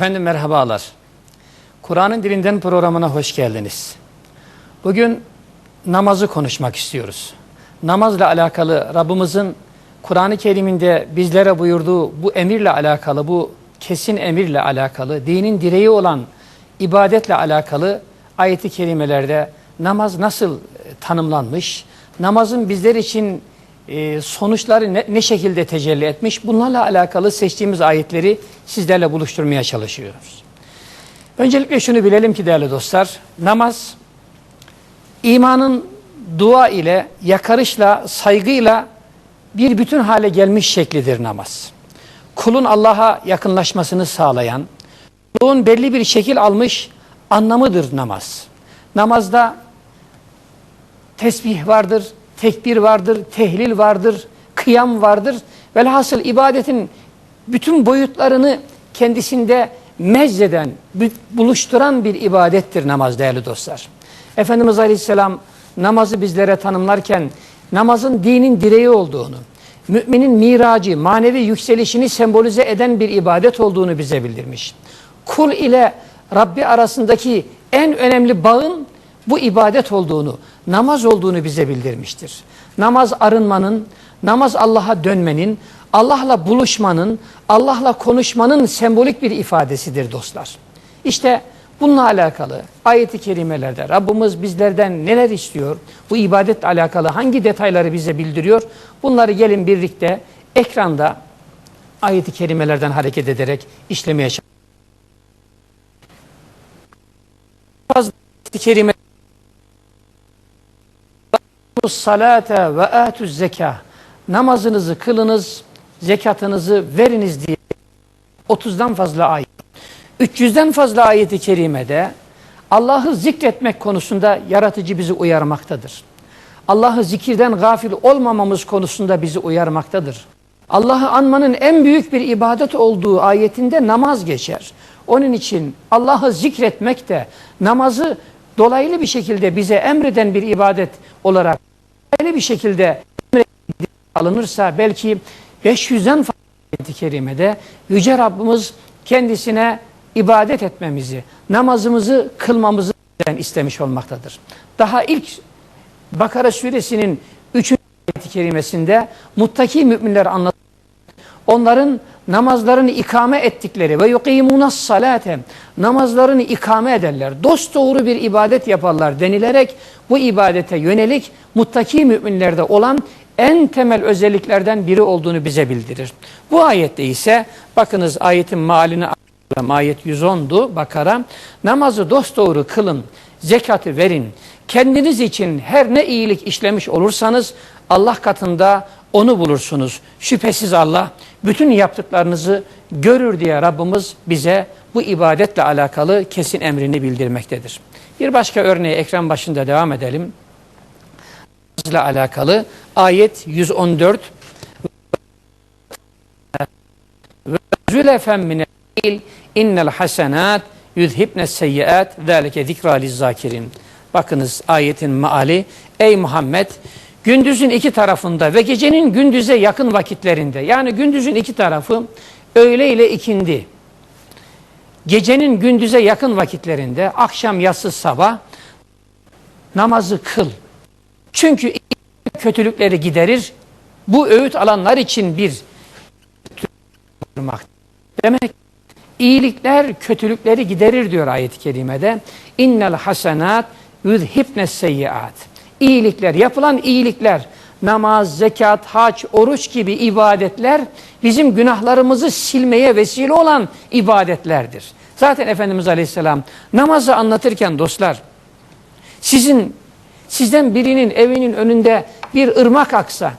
Efendim merhabalar. Kur'an'ın dilinden programına hoş geldiniz. Bugün namazı konuşmak istiyoruz. Namazla alakalı Rabbimizin Kur'an-ı Kerim'inde bizlere buyurduğu bu emirle alakalı, bu kesin emirle alakalı, dinin direği olan ibadetle alakalı ayeti kerimelerde namaz nasıl e, tanımlanmış, namazın bizler için e, sonuçları ne, ne şekilde tecelli etmiş, bunlarla alakalı seçtiğimiz ayetleri sizlerle buluşturmaya çalışıyoruz. Öncelikle şunu bilelim ki değerli dostlar, namaz imanın dua ile, yakarışla, saygıyla bir bütün hale gelmiş şeklidir namaz. Kulun Allah'a yakınlaşmasını sağlayan, kulun belli bir şekil almış anlamıdır namaz. Namazda tesbih vardır, tekbir vardır, tehlil vardır, kıyam vardır. Velhasıl ibadetin bütün boyutlarını kendisinde meczeden, buluşturan bir ibadettir namaz değerli dostlar. Efendimiz Aleyhisselam namazı bizlere tanımlarken namazın dinin direği olduğunu, müminin miracı, manevi yükselişini sembolize eden bir ibadet olduğunu bize bildirmiş. Kul ile Rabbi arasındaki en önemli bağın bu ibadet olduğunu, namaz olduğunu bize bildirmiştir. Namaz arınmanın, namaz Allah'a dönmenin, Allah'la buluşmanın, Allah'la konuşmanın sembolik bir ifadesidir dostlar. İşte bununla alakalı ayeti kerimelerde Rabbimiz bizlerden neler istiyor, bu ibadetle alakalı hangi detayları bize bildiriyor, bunları gelin birlikte ekranda ayeti kerimelerden hareket ederek işlemeye çalışıyoruz. Ayeti kerime salate ve atuz zeka namazınızı kılınız, zekatınızı veriniz diye 30'dan fazla ayet. 300'den fazla ayeti kerimede Allah'ı zikretmek konusunda yaratıcı bizi uyarmaktadır. Allah'ı zikirden gafil olmamamız konusunda bizi uyarmaktadır. Allah'ı anmanın en büyük bir ibadet olduğu ayetinde namaz geçer. Onun için Allah'ı zikretmek de namazı dolaylı bir şekilde bize emreden bir ibadet olarak dolaylı bir şekilde alınırsa belki 500'den fazla ayet-i kerimede Yüce Rabbimiz kendisine ibadet etmemizi, namazımızı kılmamızı istemiş olmaktadır. Daha ilk Bakara suresinin 3. ayet-i kerimesinde muttaki müminler anlat onların namazlarını ikame ettikleri ve yuqimunas salate namazlarını ikame ederler. Dost doğru bir ibadet yaparlar denilerek bu ibadete yönelik muttaki müminlerde olan en temel özelliklerden biri olduğunu bize bildirir. Bu ayette ise bakınız ayetin malini ayet 110'du Bakara. Namazı dosdoğru kılın, zekatı verin. Kendiniz için her ne iyilik işlemiş olursanız Allah katında onu bulursunuz. Şüphesiz Allah bütün yaptıklarınızı görür diye Rabbimiz bize bu ibadetle alakalı kesin emrini bildirmektedir. Bir başka örneği ekran başında devam edelim. ile alakalı ayet 114 ve mine innel hasenat yuzhibne seyyiat zalike zikra lizzakirin. Bakınız ayetin maali ey Muhammed gündüzün iki tarafında ve gecenin gündüze yakın vakitlerinde yani gündüzün iki tarafı öğle ile ikindi. Gecenin gündüze yakın vakitlerinde akşam yatsı sabah namazı kıl. Çünkü kötülükleri giderir. Bu öğüt alanlar için bir demek iyilikler kötülükleri giderir diyor ayet-i kerimede. İnnel hasenat yuzhibne seyyiat. İyilikler, yapılan iyilikler, namaz, zekat, hac, oruç gibi ibadetler bizim günahlarımızı silmeye vesile olan ibadetlerdir. Zaten Efendimiz Aleyhisselam namazı anlatırken dostlar, sizin sizden birinin evinin önünde bir ırmak aksa,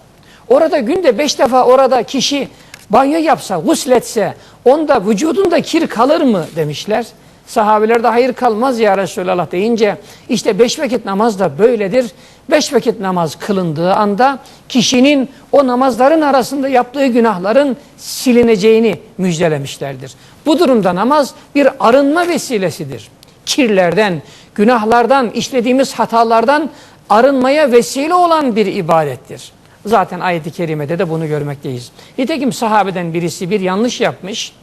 orada günde beş defa orada kişi banyo yapsa, gusletse, onda vücudunda kir kalır mı demişler. Sahabeler de hayır kalmaz ya Resulallah deyince işte beş vakit namaz da böyledir. Beş vakit namaz kılındığı anda kişinin o namazların arasında yaptığı günahların silineceğini müjdelemişlerdir. Bu durumda namaz bir arınma vesilesidir. Kirlerden, günahlardan, işlediğimiz hatalardan arınmaya vesile olan bir ibadettir. Zaten ayet-i kerimede de bunu görmekteyiz. Nitekim sahabeden birisi bir yanlış yapmış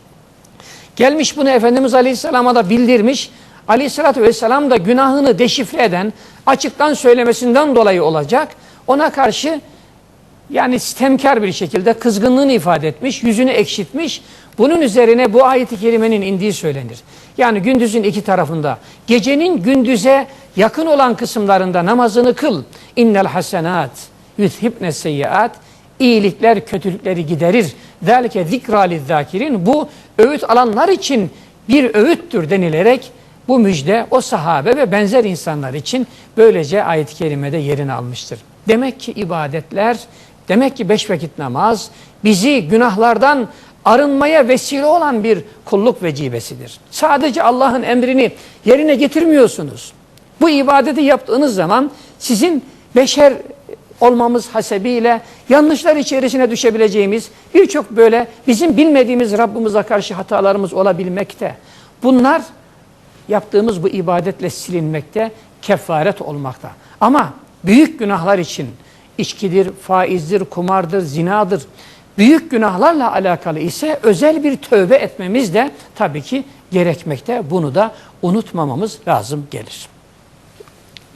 Gelmiş bunu Efendimiz Aleyhisselam'a da bildirmiş. Aleyhisselatü Vesselam da günahını deşifre eden, açıktan söylemesinden dolayı olacak. Ona karşı yani sistemkar bir şekilde kızgınlığını ifade etmiş, yüzünü ekşitmiş. Bunun üzerine bu ayeti kerimenin indiği söylenir. Yani gündüzün iki tarafında, gecenin gündüze yakın olan kısımlarında namazını kıl. İnnel hasenat yuthibne seyyiat. İyilikler kötülükleri giderir. Zelike zikra lizzakirin. Bu öğüt alanlar için bir öğüttür denilerek bu müjde o sahabe ve benzer insanlar için böylece ayet-i kerimede yerini almıştır. Demek ki ibadetler, demek ki beş vakit namaz bizi günahlardan arınmaya vesile olan bir kulluk vecibesidir. Sadece Allah'ın emrini yerine getirmiyorsunuz. Bu ibadeti yaptığınız zaman sizin beşer olmamız hasebiyle yanlışlar içerisine düşebileceğimiz birçok böyle bizim bilmediğimiz Rabbimize karşı hatalarımız olabilmekte. Bunlar yaptığımız bu ibadetle silinmekte, kefaret olmakta. Ama büyük günahlar için içkidir, faizdir, kumardır, zinadır. Büyük günahlarla alakalı ise özel bir tövbe etmemiz de tabii ki gerekmekte. Bunu da unutmamamız lazım gelir.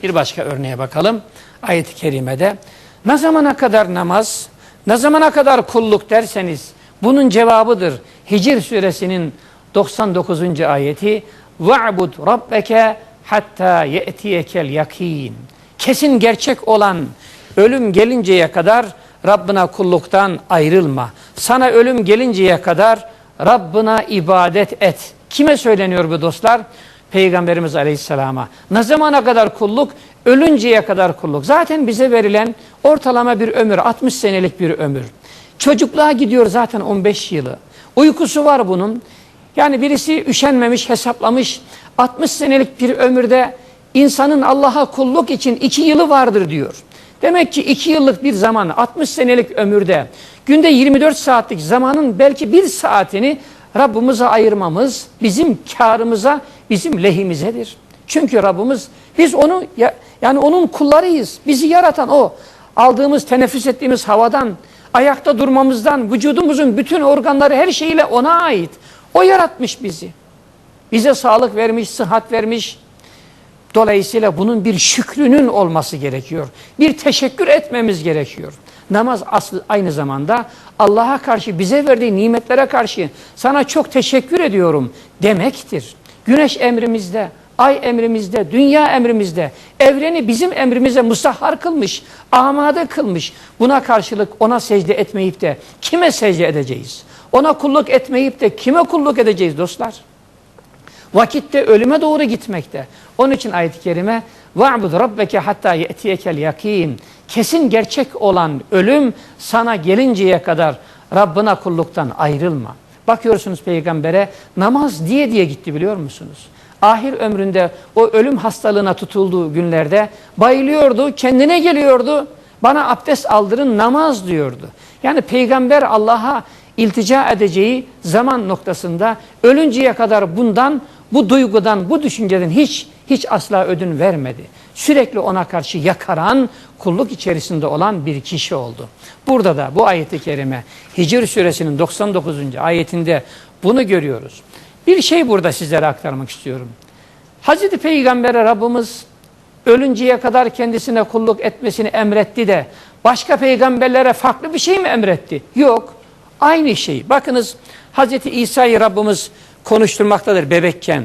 Bir başka örneğe bakalım Ayet-i kerimede ne zamana kadar namaz, ne zamana kadar kulluk derseniz bunun cevabıdır. Hicr suresinin 99. ayeti وَعْبُدْ رَبَّكَ hatta ye'tiyekel yakin. Kesin gerçek olan ölüm gelinceye kadar Rabbına kulluktan ayrılma. Sana ölüm gelinceye kadar Rabbına ibadet et. Kime söyleniyor bu dostlar? Peygamberimiz Aleyhisselam'a. Ne zamana kadar kulluk? Ölünceye kadar kulluk. Zaten bize verilen ortalama bir ömür, 60 senelik bir ömür. Çocukluğa gidiyor zaten 15 yılı. Uykusu var bunun. Yani birisi üşenmemiş, hesaplamış. 60 senelik bir ömürde insanın Allah'a kulluk için iki yılı vardır diyor. Demek ki iki yıllık bir zaman, 60 senelik ömürde, günde 24 saatlik zamanın belki bir saatini Rabbimize ayırmamız bizim karımıza, bizim lehimizedir. Çünkü Rabbimiz, biz onu, yani onun kullarıyız. Bizi yaratan o. Aldığımız, teneffüs ettiğimiz havadan, ayakta durmamızdan, vücudumuzun bütün organları her şeyiyle ona ait. O yaratmış bizi. Bize sağlık vermiş, sıhhat vermiş. Dolayısıyla bunun bir şükrünün olması gerekiyor. Bir teşekkür etmemiz gerekiyor. Namaz aslı aynı zamanda Allah'a karşı bize verdiği nimetlere karşı sana çok teşekkür ediyorum demektir. Güneş emrimizde, ay emrimizde, dünya emrimizde, evreni bizim emrimize musahhar kılmış, amade kılmış. Buna karşılık ona secde etmeyip de kime secde edeceğiz? Ona kulluk etmeyip de kime kulluk edeceğiz dostlar? Vakitte ölüme doğru gitmekte. Onun için ayet-i kerime وَعْبُدْ رَبَّكَ hatta يَأْتِيَكَ الْيَقِينَ Kesin gerçek olan ölüm sana gelinceye kadar Rabbına kulluktan ayrılma. Bakıyorsunuz peygambere namaz diye diye gitti biliyor musunuz? Ahir ömründe o ölüm hastalığına tutulduğu günlerde bayılıyordu, kendine geliyordu. Bana abdest aldırın namaz diyordu. Yani peygamber Allah'a iltica edeceği zaman noktasında ölünceye kadar bundan, bu duygudan, bu düşünceden hiç hiç asla ödün vermedi. Sürekli ona karşı yakaran, kulluk içerisinde olan bir kişi oldu. Burada da bu ayeti kerime Hicr suresinin 99. ayetinde bunu görüyoruz. Bir şey burada sizlere aktarmak istiyorum. Hazreti Peygamber'e Rabbimiz ölünceye kadar kendisine kulluk etmesini emretti de başka peygamberlere farklı bir şey mi emretti? Yok. Aynı şey. Bakınız Hazreti İsa'yı Rabbimiz konuşturmaktadır bebekken.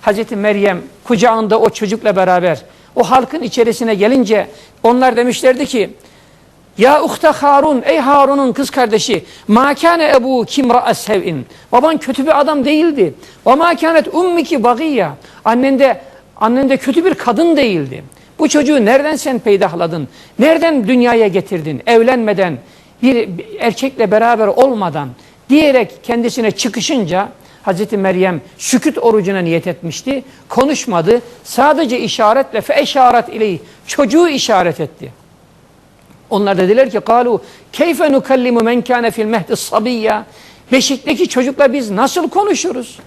Hazreti Meryem kucağında o çocukla beraber o halkın içerisine gelince onlar demişlerdi ki ya uhta Harun ey Harun'un kız kardeşi ma kâne ebu kimra sevin baban kötü bir adam değildi ve ma kânet ummiki bagiyya annen de annen de kötü bir kadın değildi bu çocuğu nereden sen peydahladın nereden dünyaya getirdin evlenmeden bir erkekle beraber olmadan diyerek kendisine çıkışınca Hazreti Meryem sükut orucuna niyet etmişti. Konuşmadı. Sadece işaretle fe eşaret ileyh. Çocuğu işaret etti. Onlar dediler ki kalu keyfe nukallimu men kâne fil mehdi sabiyya. Beşikteki çocukla biz nasıl konuşuruz?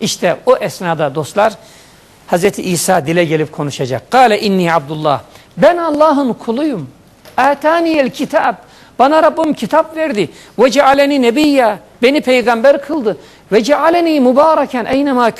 İşte o esnada dostlar Hazreti İsa dile gelip konuşacak. Kale inni Abdullah. Ben Allah'ın kuluyum. Ataniyel kitap. Bana Rabbim kitap verdi. Ve cealeni. Beni peygamber kıldı. ve cealeni mübareken eynema.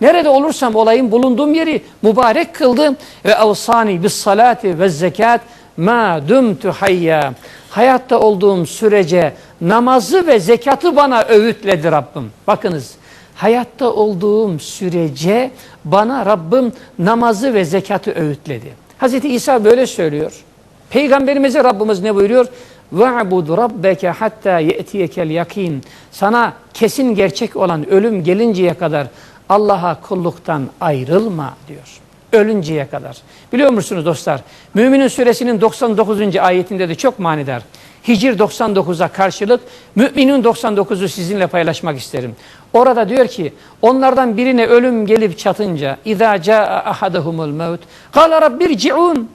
Nerede olursam olayım bulunduğum yeri mübarek kıldı ve avsani bis salati ve zekat ma dumtu hayya. Hayatta olduğum sürece namazı ve zekatı bana öğütledi Rabbim. Bakınız hayatta olduğum sürece bana Rabbim namazı ve zekatı öğütledi. Hazreti İsa böyle söylüyor. Peygamberimize Rabbimiz ne buyuruyor? وَعْبُدْ رَبَّكَ حَتَّى يَأْتِيَكَ الْيَقِينَ Sana kesin gerçek olan ölüm gelinceye kadar Allah'a kulluktan ayrılma diyor. Ölünceye kadar. Biliyor musunuz dostlar? Müminin suresinin 99. ayetinde de çok manidar. Hicr 99'a karşılık müminin 99'u sizinle paylaşmak isterim. Orada diyor ki onlardan birine ölüm gelip çatınca اِذَا جَاءَ أَحَدَهُمُ الْمَوْتِ قَالَ رَبِّ ارْجِعُونَ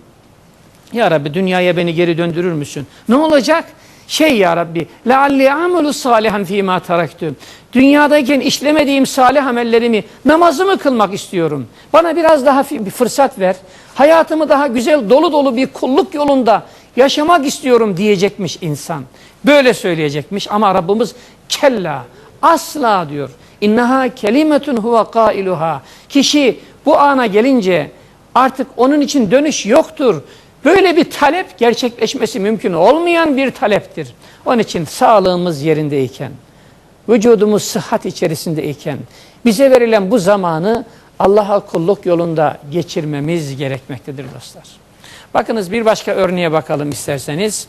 ya Rabbi dünyaya beni geri döndürür müsün? Ne olacak? Şey ya Rabbi, lealli amelu salihan fîmâ taraktüm. Dünyadayken işlemediğim salih amellerimi, namazımı kılmak istiyorum. Bana biraz daha bir fırsat ver. Hayatımı daha güzel, dolu dolu bir kulluk yolunda yaşamak istiyorum diyecekmiş insan. Böyle söyleyecekmiş ama Rabbimiz kella, asla diyor. İnneha kelimetun huve kailuha. Kişi bu ana gelince artık onun için dönüş yoktur. Böyle bir talep gerçekleşmesi mümkün olmayan bir taleptir. Onun için sağlığımız yerindeyken, vücudumuz sıhhat içerisindeyken, bize verilen bu zamanı Allah'a kulluk yolunda geçirmemiz gerekmektedir dostlar. Bakınız bir başka örneğe bakalım isterseniz.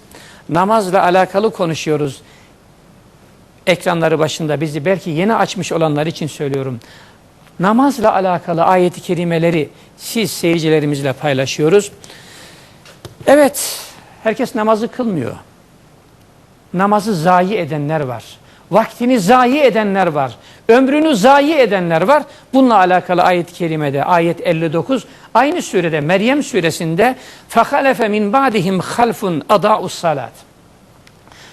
Namazla alakalı konuşuyoruz. Ekranları başında bizi belki yeni açmış olanlar için söylüyorum. Namazla alakalı ayeti kerimeleri siz seyircilerimizle paylaşıyoruz. Evet, herkes namazı kılmıyor. Namazı zayi edenler var. Vaktini zayi edenler var. Ömrünü zayi edenler var. Bununla alakalı ayet-i kerimede, ayet 59, aynı surede, Meryem suresinde فَخَلَفَ مِنْ بَعْدِهِمْ خَلْفٌ اَضَاءُ salat.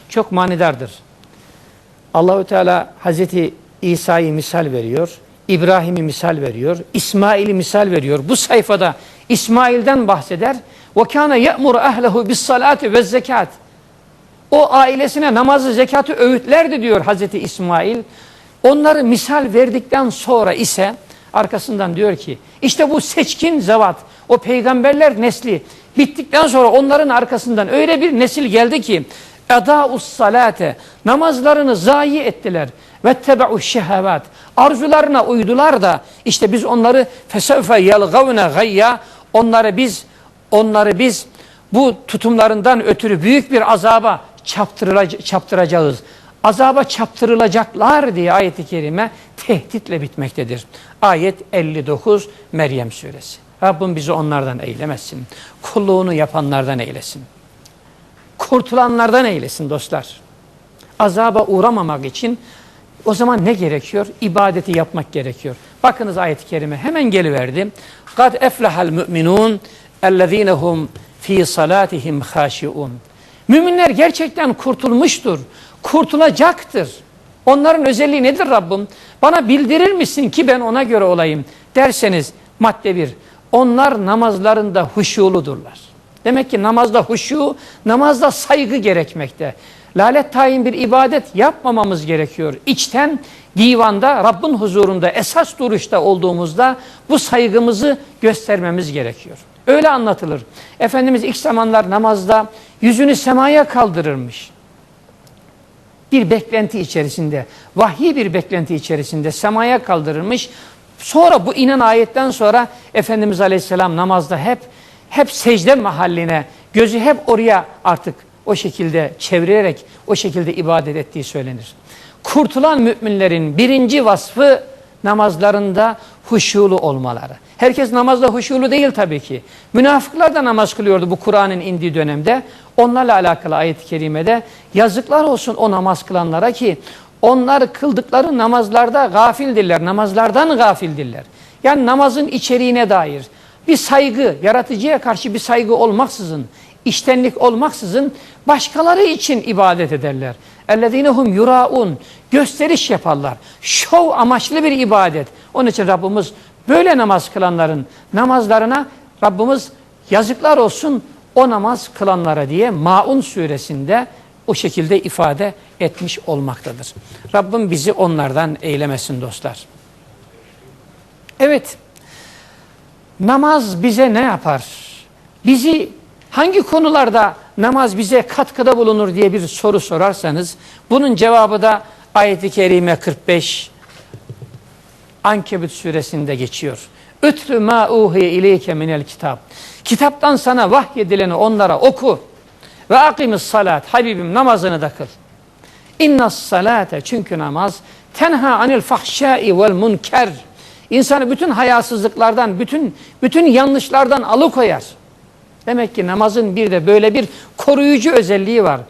Çok manidardır. Allahü Teala Hazreti İsa'yı misal veriyor. İbrahim'i misal veriyor. İsmail'i misal veriyor. Bu sayfada İsmail'den bahseder. Ve kana ye'muru ehlehu bis ve zekat. O ailesine namazı, zekatı öğütlerdi diyor Hazreti İsmail. Onları misal verdikten sonra ise arkasından diyor ki işte bu seçkin zevat, o peygamberler nesli bittikten sonra onların arkasından öyle bir nesil geldi ki edâus salate namazlarını zayi ettiler ve tebe'u şehevat arzularına uydular da işte biz onları fesevfe yalgavne gayya onları biz onları biz bu tutumlarından ötürü büyük bir azaba çaptıracağız. Azaba çaptırılacaklar diye ayeti kerime tehditle bitmektedir. Ayet 59 Meryem suresi. Rabbim bizi onlardan eylemesin. Kulluğunu yapanlardan eylesin. Kurtulanlardan eylesin dostlar. Azaba uğramamak için o zaman ne gerekiyor? İbadeti yapmak gerekiyor. Bakınız ayet-i kerime hemen geliverdi. Kad eflehal müminun اَلَّذ۪ينَهُمْ fi salatihim haşiun. Müminler gerçekten kurtulmuştur. Kurtulacaktır. Onların özelliği nedir Rabbim? Bana bildirir misin ki ben ona göre olayım derseniz madde bir. Onlar namazlarında huşuludurlar. Demek ki namazda huşu, namazda saygı gerekmekte. Lalet tayin bir ibadet yapmamamız gerekiyor. İçten divanda Rabbin huzurunda esas duruşta olduğumuzda bu saygımızı göstermemiz gerekiyor. Öyle anlatılır. Efendimiz ilk zamanlar namazda yüzünü semaya kaldırırmış. Bir beklenti içerisinde, vahyi bir beklenti içerisinde semaya kaldırırmış. Sonra bu inen ayetten sonra Efendimiz Aleyhisselam namazda hep hep secde mahalline, gözü hep oraya artık o şekilde çevirerek o şekilde ibadet ettiği söylenir. Kurtulan müminlerin birinci vasfı namazlarında huşulu olmaları. Herkes namazda huşulu değil tabii ki. Münafıklar da namaz kılıyordu bu Kur'an'ın indiği dönemde. Onlarla alakalı ayet-i kerimede yazıklar olsun o namaz kılanlara ki onlar kıldıkları namazlarda gafildirler. Namazlardan gafildirler. Yani namazın içeriğine dair bir saygı, yaratıcıya karşı bir saygı olmaksızın, iştenlik olmaksızın başkaları için ibadet ederler. Ellezinehum yuraun gösteriş yaparlar. Şov amaçlı bir ibadet. Onun için Rabbimiz böyle namaz kılanların namazlarına Rabbimiz yazıklar olsun o namaz kılanlara diye Maun suresinde o şekilde ifade etmiş olmaktadır. Rabbim bizi onlardan eylemesin dostlar. Evet, namaz bize ne yapar? Bizi hangi konularda namaz bize katkıda bulunur diye bir soru sorarsanız, bunun cevabı da ayet-i kerime 45 Ankebut suresinde geçiyor. Ütlü ma uhiye ileyke minel kitap. Kitaptan sana vahyedileni onlara oku. Ve akimis salat. Habibim namazını da kıl. İnnas salate. Çünkü namaz tenha anil fahşai vel munker. İnsanı bütün hayasızlıklardan, bütün bütün yanlışlardan alıkoyar. Demek ki namazın bir de böyle bir koruyucu özelliği var.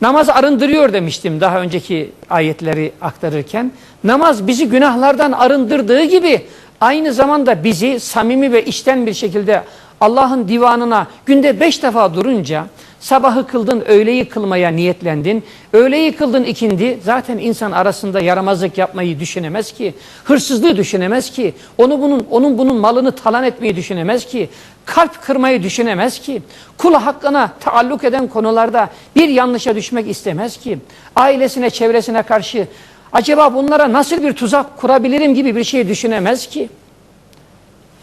Namaz arındırıyor demiştim daha önceki ayetleri aktarırken. Namaz bizi günahlardan arındırdığı gibi aynı zamanda bizi samimi ve içten bir şekilde Allah'ın divanına günde beş defa durunca sabahı kıldın, öğleyi kılmaya niyetlendin. Öğleyi kıldın ikindi. Zaten insan arasında yaramazlık yapmayı düşünemez ki. Hırsızlığı düşünemez ki. Onu bunun, onun bunun malını talan etmeyi düşünemez ki. Kalp kırmayı düşünemez ki. Kul hakkına taalluk eden konularda bir yanlışa düşmek istemez ki. Ailesine, çevresine karşı acaba bunlara nasıl bir tuzak kurabilirim gibi bir şey düşünemez ki.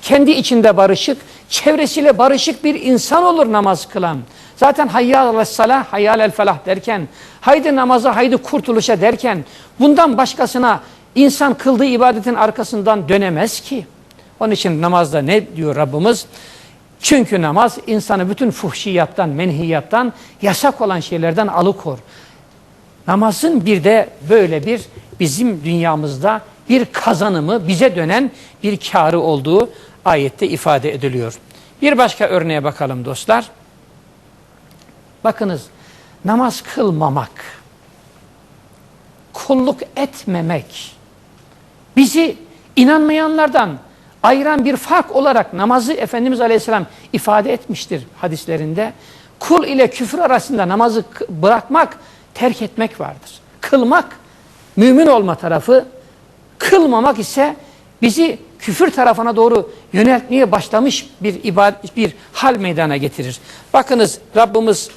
Kendi içinde barışık, çevresiyle barışık bir insan olur namaz kılan. Zaten hayyâl salah, hayyâl el felah derken, haydi namaza, haydi kurtuluşa derken, bundan başkasına insan kıldığı ibadetin arkasından dönemez ki. Onun için namazda ne diyor Rabbimiz? Çünkü namaz insanı bütün fuhşiyattan, menhiyattan, yasak olan şeylerden alıkor. Namazın bir de böyle bir bizim dünyamızda bir kazanımı, bize dönen bir karı olduğu ayette ifade ediliyor. Bir başka örneğe bakalım dostlar. Bakınız namaz kılmamak, kulluk etmemek bizi inanmayanlardan ayıran bir fark olarak namazı Efendimiz Aleyhisselam ifade etmiştir hadislerinde. Kul ile küfür arasında namazı bırakmak, terk etmek vardır. Kılmak mümin olma tarafı, kılmamak ise bizi küfür tarafına doğru yöneltmeye başlamış bir ibadet, bir hal meydana getirir. Bakınız Rabbimiz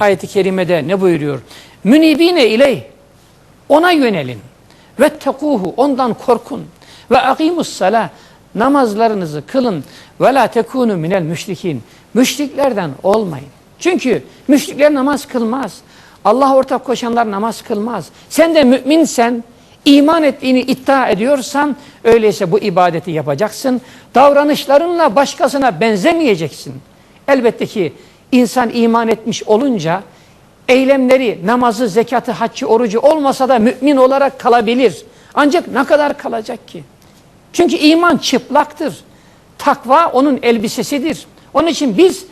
ayeti kerimede ne buyuruyor? Münibine iley ona yönelin ve tekuhu ondan korkun ve akimus salah namazlarınızı kılın ve la tekunu minel müşrikin müşriklerden olmayın. Çünkü müşrikler namaz kılmaz. Allah ortak koşanlar namaz kılmaz. Sen de müminsen iman ettiğini iddia ediyorsan öyleyse bu ibadeti yapacaksın. Davranışlarınla başkasına benzemeyeceksin. Elbette ki insan iman etmiş olunca eylemleri, namazı, zekatı, haccı, orucu olmasa da mümin olarak kalabilir. Ancak ne kadar kalacak ki? Çünkü iman çıplaktır. Takva onun elbisesidir. Onun için biz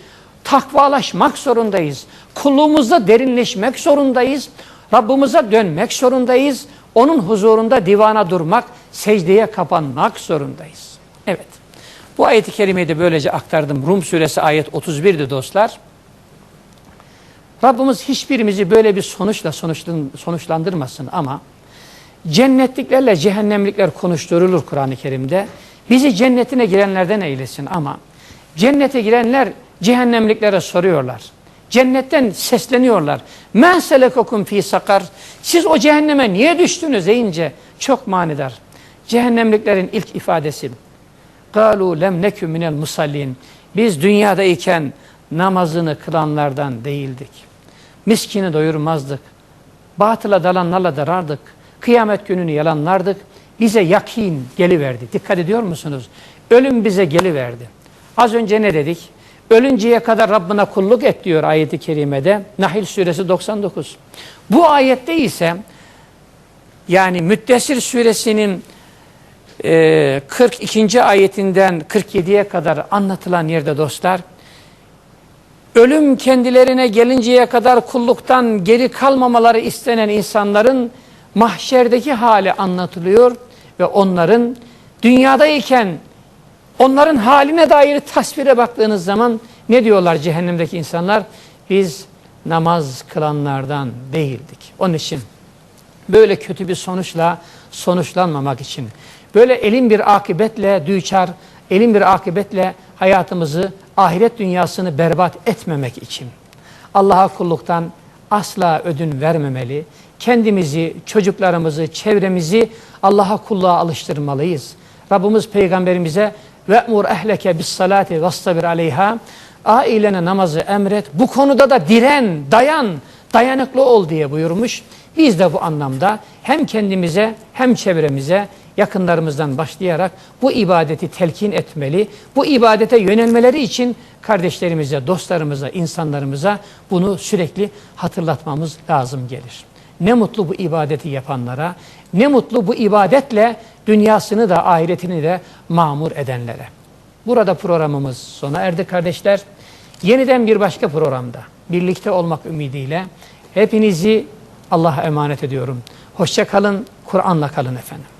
takvalaşmak zorundayız. Kulluğumuzda derinleşmek zorundayız. Rabbimize dönmek zorundayız. Onun huzurunda divana durmak, secdeye kapanmak zorundayız. Evet. Bu ayeti kerimeyi de böylece aktardım. Rum suresi ayet 31'di dostlar. Rabbimiz hiçbirimizi böyle bir sonuçla sonuçlandırmasın ama cennetliklerle cehennemlikler konuşturulur Kur'an-ı Kerim'de. Bizi cennetine girenlerden eylesin ama cennete girenler cehennemliklere soruyorlar. Cennetten sesleniyorlar. Men selekokum fi sakar. Siz o cehenneme niye düştünüz deyince çok manidar. Cehennemliklerin ilk ifadesi. Galu lem nekü minel musallin. Biz dünyadayken namazını kılanlardan değildik. Miskini doyurmazdık. Batıla dalanlarla darardık. Kıyamet gününü yalanlardık. Bize yakin geliverdi. Dikkat ediyor musunuz? Ölüm bize geliverdi. Az önce ne dedik? Ölünceye kadar Rabbına kulluk et diyor ayeti kerimede. Nahil suresi 99. Bu ayette ise yani Müddessir suresinin e, 42. ayetinden 47'ye kadar anlatılan yerde dostlar ölüm kendilerine gelinceye kadar kulluktan geri kalmamaları istenen insanların mahşerdeki hali anlatılıyor ve onların dünyadayken onların haline dair tasvire baktığınız zaman ne diyorlar cehennemdeki insanlar? Biz namaz kılanlardan değildik. Onun için böyle kötü bir sonuçla sonuçlanmamak için böyle elin bir akibetle düçar, elin bir akibetle hayatımızı, ahiret dünyasını berbat etmemek için Allah'a kulluktan asla ödün vermemeli. Kendimizi, çocuklarımızı, çevremizi Allah'a kulluğa alıştırmalıyız. Rabbimiz peygamberimize ve'mur ehleke bis salati vastabir aleyha ailene namazı emret. Bu konuda da diren, dayan, dayanıklı ol diye buyurmuş. Biz de bu anlamda hem kendimize hem çevremize yakınlarımızdan başlayarak bu ibadeti telkin etmeli. Bu ibadete yönelmeleri için kardeşlerimize, dostlarımıza, insanlarımıza bunu sürekli hatırlatmamız lazım gelir. Ne mutlu bu ibadeti yapanlara, ne mutlu bu ibadetle dünyasını da ahiretini de mamur edenlere. Burada programımız sona erdi kardeşler. Yeniden bir başka programda birlikte olmak ümidiyle hepinizi Allah'a emanet ediyorum. Hoşça kalın, Kur'an'la kalın efendim.